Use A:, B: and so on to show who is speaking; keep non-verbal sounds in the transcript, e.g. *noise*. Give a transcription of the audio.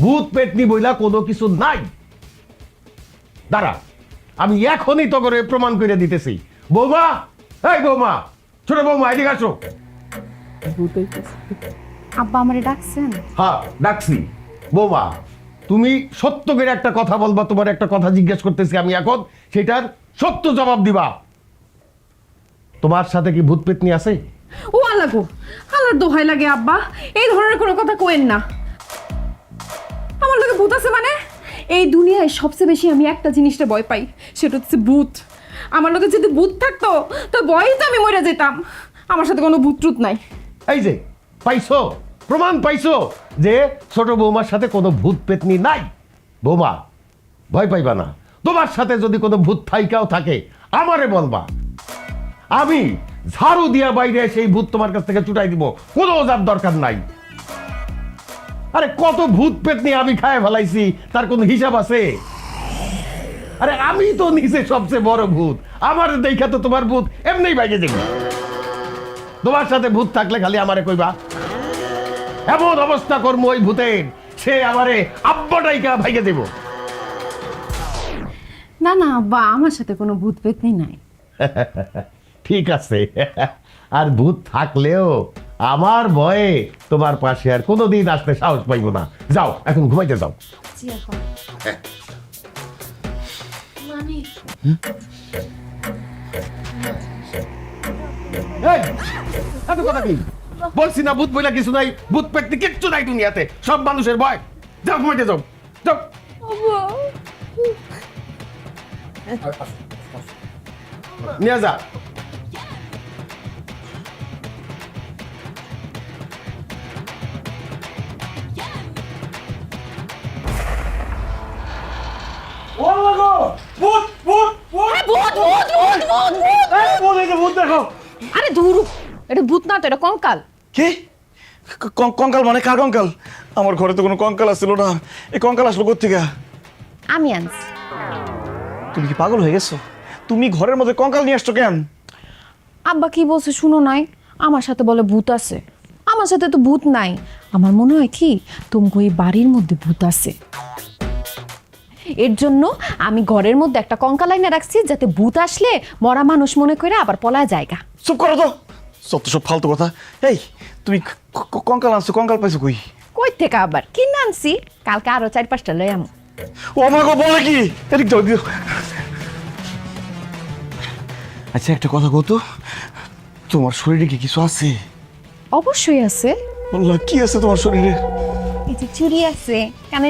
A: ভূত পেতনি বইলা কোনো কিছু নাই। দাঁড়া আমি এখনই তো করে প্রমাণ করে দিতেছি। বৌমা এই বৌমা ছোট বৌমা এদিকে আসো।
B: আব্বা আমারে ডাকছেন?
A: হ্যাঁ ডাকছি। বৌমা তুমি সত্য করে একটা কথা বলবা তোমার একটা কথা জিজ্ঞেস করতেছি আমি এখন সেটার সত্য জবাব দিবা। তোমার সাথে কি ভূত পেতনি আছে?
B: ও আল্লাহ গো আল্লাহর দোহাই লাগে আব্বা এই ধরনের কোনো কথা কোয়েন না। লোকে ভূত আছে মানে? এই দুনিয়ায় সবচেয়ে বেশি আমি একটা জিনিসটা ভয় পাই, সেটা হচ্ছে ভূত। আমার লোকে যদি ভূত থাকতো, তো ভয়ই তো আমি মরে যেতাম। আমার সাথে কোনো ভূত ট্রুত নাই।
A: এই যে, পাইছো? প্রমাণ পাইছো যে ছোট বৌমার সাথে কোনো ভূত পেতনি নাই? বৌমা, ভয় পাইবা না। তোমার সাথে যদি কোনো ভূত থাইকাও থাকে, আমারে বলবা। আমি ঝাড়ু দিয়া বাইরে সেই ভূত তোমার কাছ থেকে চুটাই দিব। কোনো ওজার দরকার নাই। আরে কত ভূত পেতনি আমি খায় ফেলাইছি তার কোনো হিসাব আছে? আরে আমি তো নিজে সবচেয়ে বড় ভূত। আমার দেখা তো তোমার ভূত এমনি বাইরে যাবে। তোমার সাথে ভূত থাকলে খালি আমারে কইবা এমন অবস্থা করব ওই ভূতের সে আমারে আব্বাটাইকা ভাইকে দেব।
B: না না আব্বা আমার সাথে কোনো ভূত পেতনি নাই। *laughs*
A: ঠিক আছে। আর ভূত থাকলেও আমার ভয়ে তোমার পাশে আর কোনোদিন আসতে সাহস পাইবো না। যাও এখন ঘুমাইতে যাও। এত কথা কি? বলছি না ভূত বইলা কিছু নাই ভূত পেটতে কিচ্ছু নাই দুনিয়াতে সব মানুষের ভয়। যাও ঘুমাইতে যাও। যাও। নিয়ে যা।
C: ভূত ভূত ভূত।
B: আরে ভূত ভূত ভূত ভূত ভূত।
C: এই ভূত এই যে ভূত
B: আরে ধুর এটা ভূত না তো এটা কঙ্কাল।
C: কি? কঙ্কাল মানে কার কঙ্কাল? আমার ঘরে তো কোনো কঙ্কাল আসছিল না। এই কঙ্কাল আসলো কোথেকে
B: আমি আনছি।
C: তুমি কি পাগল হয়ে গেছো? তুমি ঘরের মধ্যে কঙ্কাল নিয়ে আসছো কেন?
B: আব্বা কি বলছে শুনো নাই? আমার সাথে বলে ভূত আছে। আমার সাথে তো ভূত নাই। আমার মনে হয় কি তুমি এই বাড়ির মধ্যে ভূত আছে। এর জন্য আমি ঘরের মধ্যে একটা কঙ্কাল লাইনে রাখছি যাতে ভূত আসলে মরা মানুষ মনে করে আবার পলায় জায়গা।
C: চুপ করো তো। সব তো সব ফালতু কথা। এই তুমি কঙ্কাল আনছো কঙ্কাল পাইছো কই?
B: কই থেকে আবার? কি আনছি? কালকে আরও চার পাঁচটা লই আম।
C: ও আমার গো বলে কি? এদিক যাও দিও আচ্ছা একটা কথা কত তোমার শরীরে কি কিছু আছে?
B: অবশ্যই আছে।
C: বললা কি আছে তোমার শরীরে?
B: এই যে চুরি আছে কানে